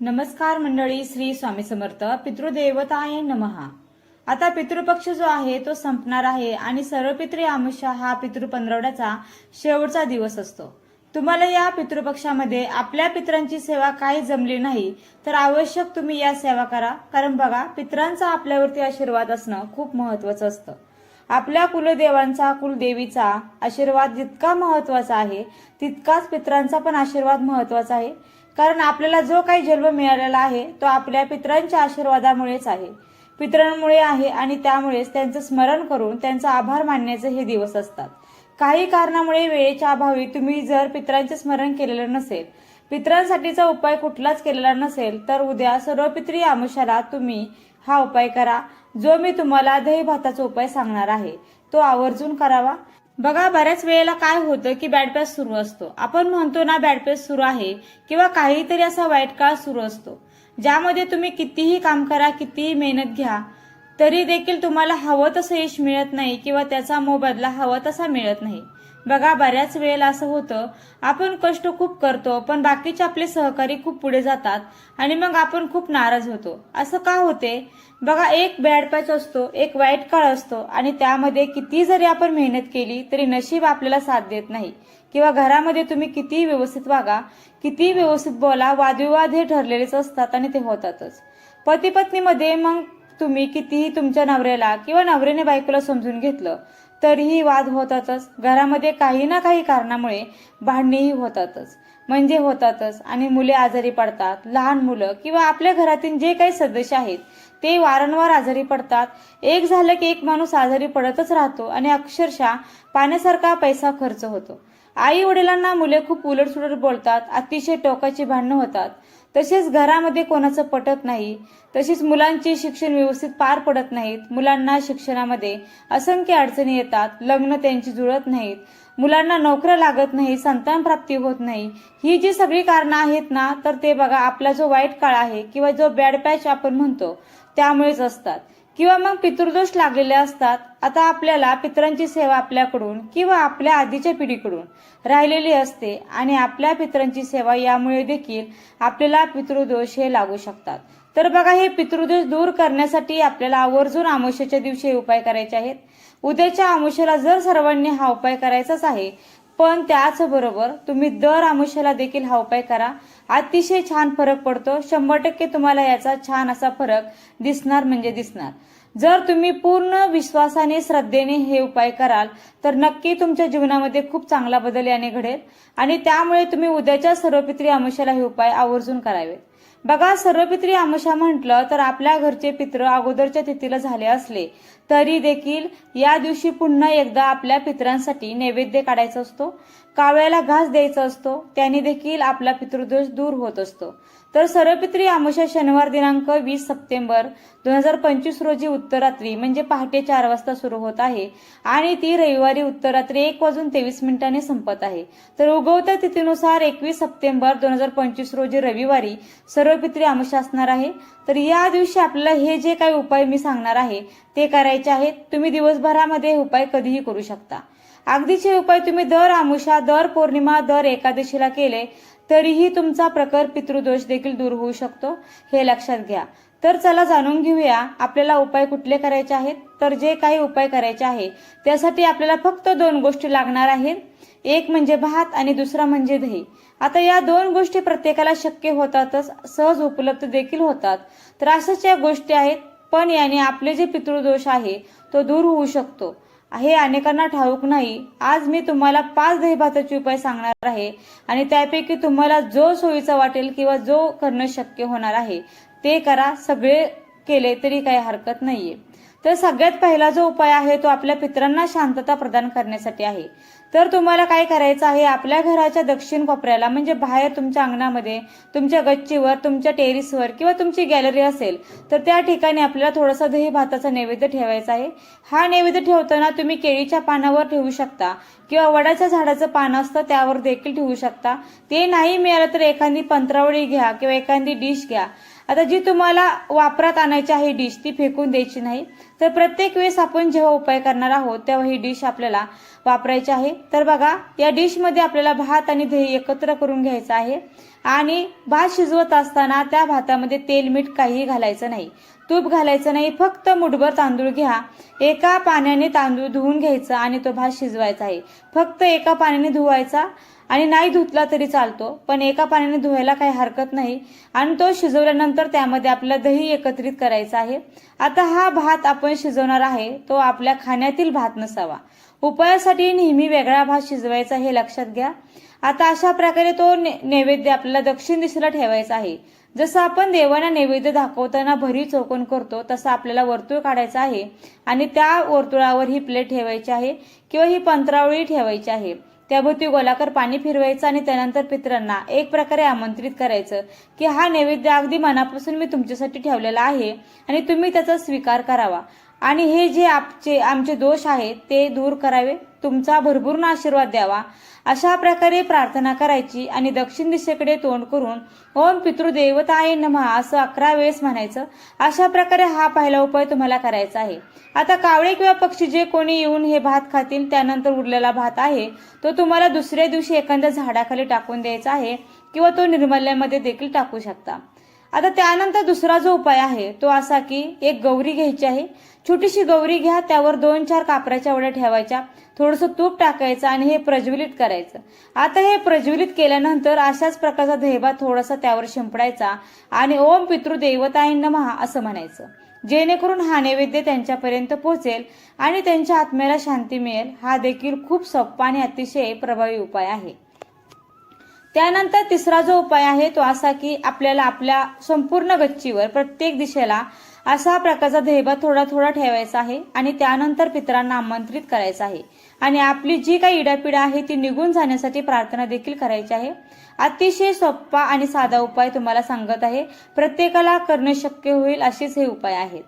नमस्कार मंडळी श्री स्वामी समर्थ पितृदेवताय नमहा आता पितृपक्ष जो आहे तो संपणार आहे आणि सर्व पितृ आमुष्या हा पितृ पंधरवड्याचा शेवटचा दिवस असतो. तुम्हाला या पितृपक्षामध्ये आपल्या पित्रांची सेवा काही जमली नाही तर आवश्यक तुम्ही या सेवा करा. कारण बघा पितरांचा आपल्यावरती आशीर्वाद असणं खूप महत्वाचं असतं. आपल्या कुलदेवांचा कुलदेवीचा आशीर्वाद जितका महत्त्वाचा आहे तितकाच पितरांचा पण आशीर्वाद महत्त्वाचा आहे. कारण आपल्याला जो काही जन्म मिळालेला आहे तो आपल्या पितरांच्या आशीर्वादामुळेच आहे. पितरांमुळे आहे आणि त्यामुळेच त्यांचं स्मरण करून त्यांचा आभार मानण्याचे हे दिवस असतात. काही कारणामुळे वेळेच्या अभावी तुम्ही जर पितरांचे स्मरण केलेलं नसेल पितरांसाठीचा उपाय कुठलाच केलेला नसेल तर उद्या सर्वपित्री आमुषाला तुम्ही हा उपाय करा. जो मी तुम्हाला दही भाताचा उपाय सांगणार आहे तो आवर्जून करावा. बघा बऱ्याच वेळेला काय होतं की बॅडपॅस सुरू असतो. आपण म्हणतो ना बॅडपॅस सुरू आहे किंवा काहीतरी असा वाईट काळ सुरू असतो. ज्यामध्ये तुम्ही कितीही काम करा कितीही मेहनत घ्या तरी देखील तुम्हाला हवं तसं यश मिळत नाही किंवा त्याचा मोबदला हवा तसा मिळत नाही. बघा बऱ्याच वेळेला असं होतं आपण कष्ट खूप करतो पण बाकीचे आपले सहकारी खूप पुढे जातात आणि मग आपण खूप नाराज होतो. असं का होते? बघा एक बॅड पॅच असतो एक वाईट काळ असतो आणि त्यामध्ये किती जरी आपण मेहनत केली तरी नशीब आपल्याला साथ देत नाही. किंवा घरामध्ये तुम्ही कितीही व्यवस्थित वागा कितीही व्यवस्थित बोला वादविवाद हे ठरलेलेच असतात आणि ते होतातच. पती पत्नीमध्ये मग तुम्ही कितीही तुमच्या नवऱ्याला किंवा नवऱ्याने बायकोला समजून घेतलं तरीही वाद होतातच. घरामध्ये काही ना काही कारणामुळे भांडणेही होतातच. म्हणजे होतातच. आणि मुले आजारी पडतात. लहान मुलं किंवा आपल्या घरातील जे काही सदस्य आहेत ते वारंवार आजारी पडतात. एक झालं की एक माणूस आजारी पडतच राहतो आणि अक्षरशः पाण्यासारखा पैसा खर्च होतो. आई वडिलांना मुले खूप उलटसुलट बोलतात. अतिशय टोकाची भांडणं होतात. तसेच घरामध्ये कोणाचं पटत नाही तसेच मुलांचे शिक्षण व्यवस्थित पार पडत नाहीत मुलांना शिक्षणामध्ये असंख्य अडचणी येतात लग्न त्यांची जुळत नाहीत मुलांना नोकऱ्या लागत नाही संतान प्राप्ती होत नाही. ही जी सगळी कारणं आहेत ना तर ते बघा आपला जो वाईट काळ आहे किंवा जो बॅड पॅच आपण म्हणतो त्यामुळेच असतात. किंवा मग पितृदोष लागलेले असतात आता आपल्याला पितरांची सेवा आपल्याकडून किंवा आपल्या आधीच्या पिढीकडून राहिलेली असते आणि आपल्या पितरांची सेवा यामुळे देखील आपल्याला पितृदोष हे लागू शकतात. तर बघा हे पितृदोष दूर करण्यासाठी आपल्याला आवर्जून आमुष्याच्या दिवशी उपाय करायचे आहेत. उद्याच्या आमुष्याला जर सर्वांनी हा उपाय करायचाच आहे पण त्याचबरोबर तुम्ही दर आमुष्याला देखील हा उपाय करा. अतिशय छान फरक पडतो. शंभर टक्के तुम्हाला याचा छान असा फरक दिसणार म्हणजे दिसणार. जर तुम्ही पूर्ण विश्वासाने श्रद्धेने हे उपाय कराल तर नक्की तुमच्या जीवनामध्ये खूप चांगला बदल याने घडेल. आणि त्यामुळे तुम्ही उद्याच्या सर्वपित्री आमुष्याला हे उपाय आवर्जून करावेत. बघा सर्वपित्री आमुषा म्हटलं तर आपल्या घरचे पित्र अगोदरच्या तिथीला झाले असले तरी देखील या दिवशी पुन्हा एकदा आपल्या पितरांसाठी नैवेद्य काढायचा असतो कावळ्याला घास द्यायचा असतो त्याने देखील आपला पितृदोष दूर होत असतो. तर सर्वपित्री आमोशा शनिवार दिनांक वीस सप्टेंबर दोन हजार पंचवीस रोजी उत्तरात्री म्हणजे पहाटे चार वाजता सुरू होत आहे. आणि ती रविवारी उत्तरात्री एक वाजून तेवीस मिनिटांनी संपत आहे. तर उगवत्या तिथीनुसार एकवीस सप्टेंबर दोन हजार पंचवीस रोजी रविवारी सर्वपित्री आमोशा असणार आहे. तर या दिवशी आपल्याला हे जे काही उपाय मी सांगणार आहे ते करायचे आहेत. तुम्ही दिवसभरामध्ये हे उपाय कधीही करू शकता. अगदीचे उपाय तुम्ही दर आमुषा दर पौर्णिमा दर एकादशीला केले तरीही तुमचा प्रकर पितृदोष देखील दूर होऊ शकतो हे लक्षात घ्या. तर चला जाणून घेऊया आपल्याला उपाय कुठले करायचे आहेत? तर जे काही उपाय करायचे आहे त्यासाठी आपल्याला फक्त दोन गोष्टी लागणार आहेत. एक म्हणजे भात आणि दुसरा म्हणजे दही. आता या दोन गोष्टी प्रत्येकाला शक्य होतातच सहज उपलब्ध देखील होतात. तर अशाच या गोष्टी आहेत पण याने आपले जे पितृदोष आहे तो दूर होऊ शकतो. हे अनेकांना ठाऊक नाही. आज मी तुम्हाला पाच दहीभाताचे उपाय सांगणार आहे आणि त्यापैकी तुम्हाला जो सोयीचा वाटेल किंवा जो करणं शक्य होणार आहे ते करा. सगळे केले तरी काही हरकत नाहीये. तर सगळ्यात पहिला जो उपाय आहे तो आपल्या पित्रांना शांतता प्रदान करण्यासाठी आहे. तर तुम्हाला काय करायचं आहे? आपल्या घराच्या दक्षिण कोपऱ्याला म्हणजे बाहेर तुमच्या अंगणामध्ये तुमच्या गच्चीवर तुमच्या टेरिसवर किंवा तुमची गॅलरी असेल तर त्या ठिकाणी आपल्याला थोडासा दही भाताचा नैवेद्य ठेवायचा आहे. हा नैवेद्य ठेवताना तुम्ही केळीच्या पानावर ठेवू शकता किंवा वडाच्या झाडाचं पान असतं त्यावर देखील ठेवू शकता. ते नाही मिळालं तर एखादी पंत्रावळी घ्या किंवा एखादी डिश घ्या. आता जी तुम्हाला वापरात आणायची आहे डिश ती फेकून द्यायची नाही. तर प्रत्येक वेळेस आपण जेव्हा उपाय करणार आहोत तेव्हा ही डिश आपल्याला वापरायची आहे. तर बघा या डिशमध्ये आपल्याला भात आणि दही एकत्र करून घ्यायचं आहे. आणि भात शिजवत असताना त्या भातामध्ये तेल मीठ काहीही घालायचं नाही. तूप घालायचं नाही. फक्त मुठभर तांदूळ घ्या. एका पाण्याने तांदूळ धुवून घ्यायचा आणि तो भात शिजवायचा आहे. फक्त एका पाण्याने धुवायचा. आणि नाही धुतला तरी चालतो पण एका पाण्याने धुवायला काही हरकत नाही. आणि तो शिजवल्यानंतर त्यामध्ये आपला दही एकत्रित करायचं आहे. आता हा भात आपण शिजवणार आहे तो आपल्या खाण्यातील भात नसावा. उपायासाठी नेहमी वेगळा भात शिजवायचा हे लक्षात घ्या. आता अशा प्रकारे तो ने- नैवेद्य आपल्याला दक्षिण दिशेला ठेवायचा आहे. जसं आपण देवांना नैवेद्य दाखवताना भरी चौकोन करतो तसं आपल्याला वर्तुळ काढायचं आहे. आणि त्या वर्तुळावर ही प्लेट ठेवायची आहे किंवा ही पंत्रावळी ठेवायची आहे. त्याभोवती गोलाकार पाणी फिरवायचं आणि त्यानंतर पितरांना एक प्रकारे आमंत्रित करायचं की हा नैवेद्य अगदी मनापासून मी तुमच्यासाठी ठेवलेला आहे आणि तुम्ही त्याचा स्वीकार करावा. आणि हे जे आमचे आमचे दोष आहेत ते दूर करावे. तुमचा भरपूर आशीर्वाद द्यावा. अशा प्रकारे प्रार्थना करायची आणि दक्षिण दिशेकडे तोंड करून ओम पितृदेवताय नमः असं अकरा वेळेस म्हणायचं. अशा प्रकारे हा पहिला उपाय तुम्हाला करायचा आहे. आता कावळे किंवा पक्षी जे कोणी येऊन हे भात खातील त्यानंतर उरलेला भात आहे तो तुम्हाला दुसऱ्या दिवशी एखाद्या झाडाखाली टाकून द्यायचा आहे किंवा तो निर्मल्यामध्ये देखील टाकू शकता. आता त्यानंतर दुसरा जो उपाय आहे तो असा की एक गौरी घ्यायची आहे. छोटीशी गौरी घ्या त्यावर दोन चार कापराच्या वड्या ठेवायच्या थोडंसं तूप टाकायचं आणि हे प्रज्वलित करायचं. आता हे प्रज्वलित केल्यानंतर अशाच प्रकारचा धैबा थोडासा त्यावर शिंपडायचा आणि ओम पितृदेवताय महा असं म्हणायचं. जेणेकरून हा नैवेद्य त्यांच्यापर्यंत पोहोचेल आणि त्यांच्या आत्म्याला शांती मिळेल. हा देखील खूप सोपा आणि अतिशय प्रभावी उपाय आहे. त्यानंतर तिसरा जो उपाय आहे तो असा की आपल्याला आपल्या संपूर्ण गच्चीवर प्रत्येक दिशेला असा प्रकारचा दहेबा थोडा थोडा ठेवायचा आहे आणि त्यानंतर पितरांना आमंत्रित करायचं आहे. आणि आपली जी काही इडापिडा आहे ती निघून जाण्यासाठी प्रार्थना देखील करायची आहे. अतिशय सोपा आणि साधा उपाय तुम्हाला सांगत आहे. प्रत्येकाला करणे शक्य होईल असेच हे उपाय आहेत.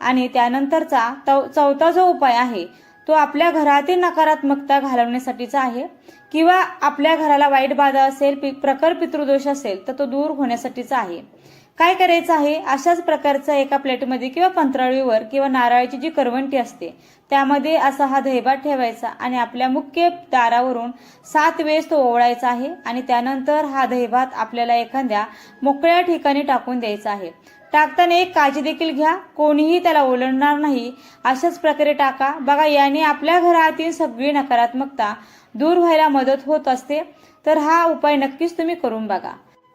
आणि त्यानंतरचा चौथा जो उपाय आहे तो आपल्या घरातील नकारात्मकता घालवण्यासाठीचा आहे. किंवा आपल्या घराला वाईट बाधा असेल प्रखर पितृदोष असेल तर तो दूर होण्यासाठीचा आहे. काय करायचं आहे? अशाच प्रकारचा एका प्लेटमध्ये किंवा पंत्राळीवर किंवा नारळाची जी करवंटी असते त्यामध्ये असा हा दहीभात ठेवायचा आणि आपल्या मुख्य दारावरून सात वेळेस तो ओवळायचा आहे आणि त्यानंतर हा दहीभात आपल्याला एखाद्या मोकळ्या ठिकाणी टाकून द्यायचा आहे. टाकताना एक काळजी देखील घ्या. कोणीही त्याला ओलांडणार नाही. अशाच प्रकारे टाका. बघा याने आपल्या घरातील सगळी नकारात्मकता दूर व्हायला मदत होत असते. तर हा उपाय नक्कीच तुम्ही करून बघा.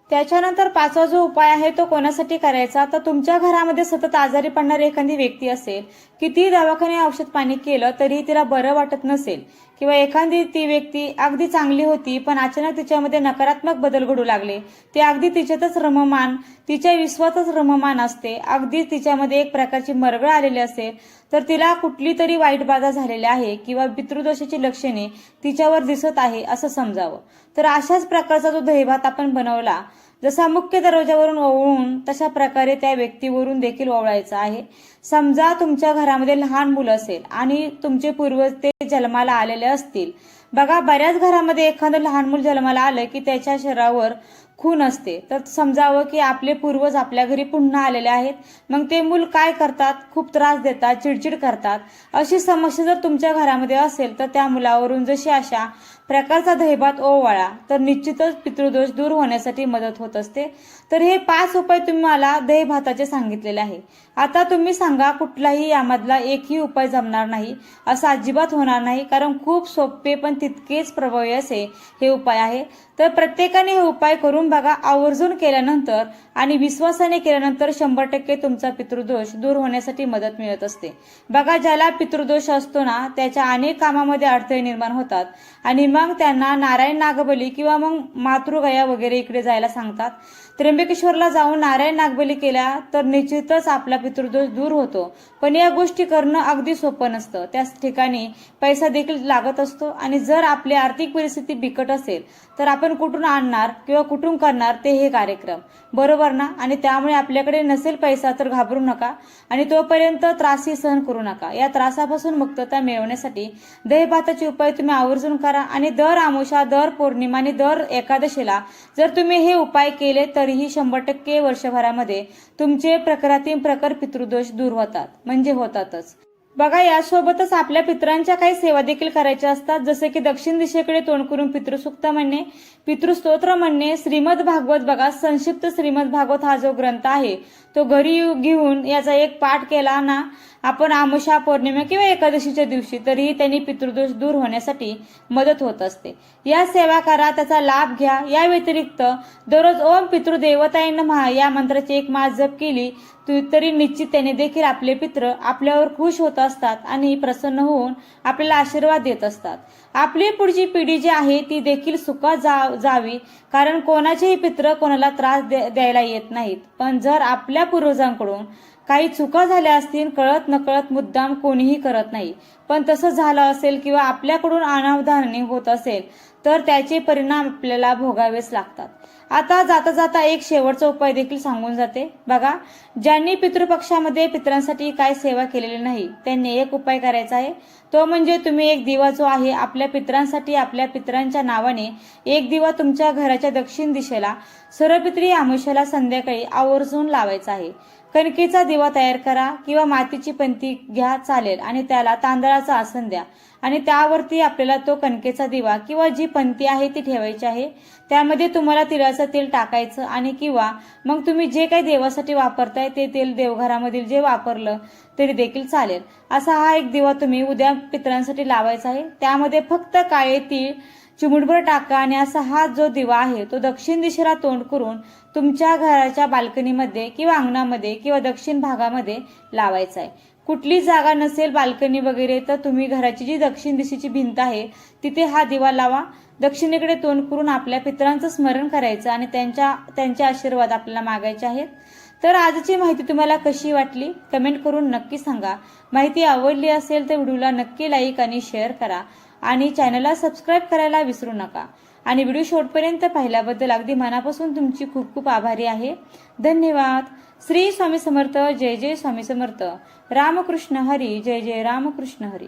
त्याच्यानंतर पाचवा जो उपाय आहे तो कोणासाठी करायचा? तर तुमच्या घरामध्ये सतत आजारी पडणारी एखादी व्यक्ती असेल किती दवाखाने औषध पाणी केलं तरी तिला बरं वाटत नसेल. किंवा एखादी ती व्यक्ती अगदी चांगली होती पण अचानक तिच्यामध्ये नकारात्मक बदल घडू लागले. ते अगदी तिच्यातच रममान तिच्या विश्वातच रममान असते. अगदी तिच्यामध्ये एक प्रकारची मरगळ आलेली असेल तर तिला कुठली तरी वाईट बाधा झालेली आहे किंवा पितृदोषाची लक्षणे तिच्यावर दिसत आहे असं समजावं. तर अशाच प्रकारचा जो दहीभात आपण बनवला जसा मुख्य दरवाजावरून ओवळून तशा प्रकारे त्या व्यक्तीवरून देखील ओवळायचा आहे. समजा तुमच्या घरामध्ये लहान मुलं असेल आणि तुमचे पूर्वज ते जन्माला आलेले असतील. बघा बऱ्याच घरामध्ये एखादं लहान मूल जन्माला आलं की त्याच्या शरीरावर खून असते. तर समजावं की आपले पूर्वज आपल्या घरी पुन्हा आलेले आहेत. मग ते मूल काय करतात? खूप त्रास देतात चिडचिड करतात. अशी समस्या जर तुमच्या घरामध्ये असेल तर त्या मुलावरून जशी अशा प्रकारचा दहीभात ओवाळा तर निश्चितच पितृदोष दूर होण्यासाठी मदत होत असते. तर हे पाच उपाय तुम्हाला दहीभाताचे सांगितलेले आहे. आता तुम्ही सांगा कुठलाही यामधला एकही उपाय जमणार नाही असं अजिबात होणार नाही कारण खूप सोपे पण तितकेच प्रभावी असे हे उपाय आहे. तर प्रत्येकाने हे उपाय करून बघा आवर्जून केल्यानंतर आणि विश्वासाने केल्यानंतर शंभर टक्के तुमचा पितृदोष दूर होण्यासाठी मदत मिळत असते. बघा ज्याला पितृदोष असतो ना त्याच्या अनेक कामामध्ये अडथळे निर्माण होतात. आणि मग त्यांना नारायण नागबली किंवा मग मातृगया वगैरे इकडे जायला सांगतात. त्र्यंबकेश्वरला जाऊन नारायण नागबली केल्या तर निश्चितच आपला पितृदोष दूर होतो. पण या गोष्टी करणं अगदी सोपं नसतं. त्याच ठिकाणी पैसा देखील लागत असतो आणि जर आपली आर्थिक परिस्थिती बिकट असेल तर आपण कुठून आणणार किंवा कुठून करणार ते हे कार्यक्रम. बरोबर ना? आणि त्यामुळे आपल्याकडे नसेल पैसा तर घाबरू नका आणि तोपर्यंत त्रासही सहन करू नका. या त्रासापासून मुक्तता मिळवण्यासाठी दहीभाताचे उपाय तुम्ही आवर्जून करा आणि दर आमुषा दर पौर्णिमा आणि दर एकादशीला जर तुम्ही हे उपाय केले तरीही शंभर टक्के वर्षभरामध्ये तुमचे प्रकारातील प्रकर पितृदोष दूर होतात. म्हणजे होतातच. बघा यासोबतच आपल्या पितरांच्या काही सेवा देखील करायच्या असतात. जसे की दक्षिण दिशेकडे तोंड करून पितृसुक्त म्हणणे पितृस्तोत्र म्हणणे श्रीमद भागवत बघा संक्षिप्त श्रीमद भागवत हा जो ग्रंथ आहे तो घरी घेऊन याचा एक पाठ केला ना आपण आमोशा पौर्णिमा किंवा एकादशीच्या दिवशी तरीही त्यांनी पितृदोष दूर होण्यासाठी मदत होत असते. या सेवा करा त्याचा लाभ घ्या. या व्यतिरिक्त दररोज ओम पितृदेवताय महा या मंत्राची एक मास जप केली तरी निश्चित त्याने देखील आपले पित्र आपल्यावर खुश होत असतात आणि प्रसन्न होऊन आपल्याला आशीर्वाद देत असतात. आपली पुढची पिढी जी आहे ती देखील सुखात जा- जावी कारण कोणाचेही पित्र कोणाला त्रास द्या- द्यायला येत नाहीत. पण जर आपल्या पूर्वजांकडून काही चुका झाल्या असतील कळत नकळत मुद्दाम कोणीही करत नाही. पण तसं झालं असेल किंवा आपल्याकडून अनावधानाने होत असेल तर त्याचे परिणाम आपल्याला भोगावेच लागतात. आता जाता जाता एक शेवटचा उपाय देखील सांगून जाते. बघा ज्यांनी पितृपक्षामध्ये पितरांसाठी काय सेवा केलेली नाही त्यांनी एक उपाय करायचा आहे. तो म्हणजे तुम्ही एक दिवा जो आहे आपल्या पितरांसाठी आपल्या पित्रांच्या नावाने एक दिवा तुमच्या घराच्या दक्षिण दिशेला सर्वपित्री आमुष्याला संध्याकाळी आवर्जून लावायचा आहे. कणकेचा दिवा तयार करा किंवा मातीची पंती घ्या चालेल. आणि त्याला तांदळाचं आसन द्या. आणि त्यावरती आपल्याला तो कणकेचा दिवा किंवा जी पंती आहे ती ठेवायची आहे. त्यामध्ये तुम्हाला तिळाचं तेल टाकायचं आणि किंवा मग तुम्ही जे काही देवासाठी वापरताय ते तेल देवघरामधील जे वापरलं तरी देखील चालेल. असा हा एक दिवा तुम्ही उद्या पितरांसाठी लावायचा आहे. त्यामध्ये फक्त काळे तीळ चिमुटभर टाका आणि असा हा जो दिवा आहे तो दक्षिण दिशेला तोंड करून तुमच्या घराच्या बाल्कनीमध्ये किंवा अंगणामध्ये किंवा दक्षिण भागामध्ये लावायचा आहे. कुठली जागा नसेल बाल्कनी वगैरे तर तुम्ही घराची जी दक्षिण दिशेची भिंत आहे तिथे हा दिवा लावा. दक्षिणेकडे तोंड करून आपल्या पितरांचं स्मरण करायचं आणि त्यांच्या त्यांचे आशीर्वाद आपल्याला मागायचे आहेत. तर आजची माहिती तुम्हाला कशी वाटली कमेंट करून नक्की सांगा. माहिती आवडली असेल तर व्हिडिओला नक्की लाईक आणि शेअर करा. आणि चॅनलला सबस्क्राईब करायला विसरू नका. आणि व्हिडिओ शेवटपर्यंत पाहिल्याबद्दल अगदी मनापासून तुमची खूप खूप आभारी आहे. धन्यवाद. श्री स्वामी समर्थ जय जय स्वामी समर्थ. रामकृष्ण हरी जय जय रामकृष्ण हरी.